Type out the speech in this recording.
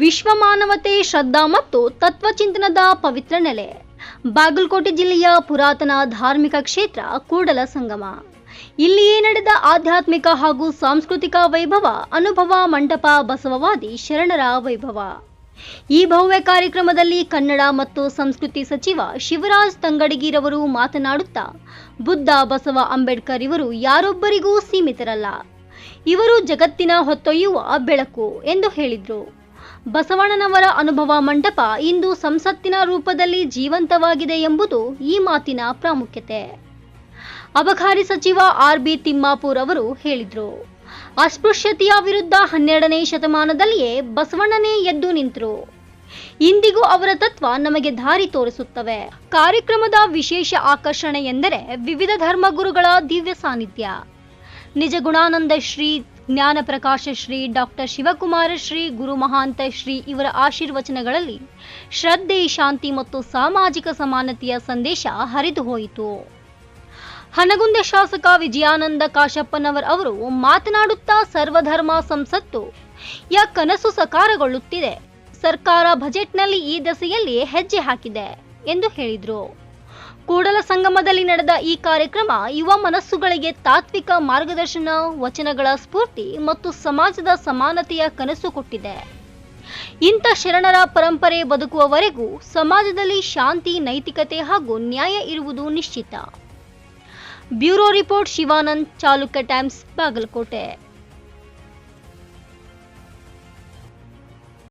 ವಿಶ್ವ ಮಾನವತೆ ಶ್ರದ್ಧಾ ಮತ್ತು ತತ್ವಚಿಂತನದ ಪವಿತ್ರ ನೆಲೆ. ಬಾಗಲಕೋಟೆ ಜಿಲ್ಲೆಯ ಪುರಾತನ ಧಾರ್ಮಿಕ ಕ್ಷೇತ್ರ ಕೂಡಲ ಸಂಗಮ. ಇಲ್ಲಿಯೇ ನಡೆದ ಆಧ್ಯಾತ್ಮಿಕ ಹಾಗೂ ಸಾಂಸ್ಕೃತಿಕ ವೈಭವ, ಅನುಭವ ಮಂಟಪ ಬಸವವಾದಿ ಶರಣರ ವೈಭವ. ಈ ಭವ್ಯ ಕಾರ್ಯಕ್ರಮದಲ್ಲಿ ಕನ್ನಡ ಮತ್ತು ಸಂಸ್ಕೃತಿ ಸಚಿವ ಶಿವರಾಜ್ ತಂಗಡಗಿರವರು ಮಾತನಾಡುತ್ತಾ, ಬುದ್ಧ ಬಸವ ಅಂಬೇಡ್ಕರ್ ಇವರು ಯಾರೊಬ್ಬರಿಗೂ ಸೀಮಿತರಲ್ಲ. ಇವರು ಜಗತ್ತಿನ ಹೊತ್ತೊಯ್ಯುವ ಬೆಳಕು ಎಂದು ಹೇಳಿದರು. ಬಸವಣ್ಣನವರ ಅನುಭವ ಮಂಟಪ ಇಂದು ಸಂಸತ್ತಿನ ರೂಪದಲ್ಲಿ ಜೀವಂತವಾಗಿದೆ ಎಂಬುದು ಈ ಮಾತಿನ ಪ್ರಾಮುಖ್ಯತೆ. ಅಬಕಾರಿ ಸಚಿವ ಆರ್ ಬಿ ತಿಮ್ಮಾಪೂರ್ ಅವರು ಹೇಳಿದರು, ಅಸ್ಪೃಶ್ಯತೆಯ ವಿರುದ್ಧ ಹನ್ನೆರಡನೇ ಶತಮಾನದಲ್ಲಿಯೇ ಬಸವಣ್ಣನೇ ಎದ್ದು ನಿಂತರು. ಇಂದಿಗೂ ಅವರ ತತ್ವ ನಮಗೆ ದಾರಿ ತೋರಿಸುತ್ತವೆ. ಕಾರ್ಯಕ್ರಮದ ವಿಶೇಷ ಆಕರ್ಷಣೆ ಎಂದರೆ ವಿವಿಧ ಧರ್ಮಗುರುಗಳ ದಿವ್ಯ ಸಾನ್ನಿಧ್ಯ. ನಿಜ ಗುಣಾನಂದ ಶ್ರೀ ಜ್ಞಾನ ಪ್ರಕಾಶ ಶ್ರೀ ಡಾಕ್ಟರ್ ಶಿವಕುಮಾರ ಶ್ರೀ ಗುರು ಮಹಾಂತ ಶ್ರೀ ಇವರ ಆಶೀರ್ವಚನಗಳಲ್ಲಿ ಶ್ರದ್ಧೆ, ಶಾಂತಿ ಮತ್ತು ಸಾಮಾಜಿಕ ಸಮಾನತೆಯ ಸಂದೇಶ ಹರಿದು ಹೋಯಿತು. ಹನಗುಂದ ಶಾಸಕ ವಿಜಯಾನಂದ ಕಾಶಪ್ಪನವರ್ ಅವರು ಮಾತನಾಡುತ್ತಾ ಸರ್ವಧರ್ಮ ಸಂಸತ್ತು ಯ ಕನಸು ಸಕಾರಗೊಳ್ಳುತ್ತಿದೆ. ಸರ್ಕಾರ ಬಜೆಟ್ನಲ್ಲಿ ಈ ದಸೆಯಲ್ಲಿ ಹೆಜ್ಜೆ ಹಾಕಿದೆ ಎಂದು ಹೇಳಿದರು. ಕೂಡಲ ಸಂಗಮದಲ್ಲಿ ನಡೆದ ಈ ಕಾರ್ಯಕ್ರಮ ಯುವ ಮನಸ್ಸುಗಳಿಗೆ ತಾತ್ವಿಕ ಮಾರ್ಗದರ್ಶನ, ವಚನಗಳ ಸ್ಫೂರ್ತಿ ಮತ್ತು ಸಮಾಜದ ಸಮಾನತೆಯ ಕನಸು ಕೊಟ್ಟಿದೆ. ಇಂಥ ಶರಣರ ಪರಂಪರೆ ಬದುಕುವವರೆಗೂ ಸಮಾಜದಲ್ಲಿ ಶಾಂತಿ, ನೈತಿಕತೆ ಹಾಗೂ ನ್ಯಾಯ ಇರುವುದು ನಿಶ್ಚಿತ. Bureau report Shivanand, Chalukya Times, Bagalkote.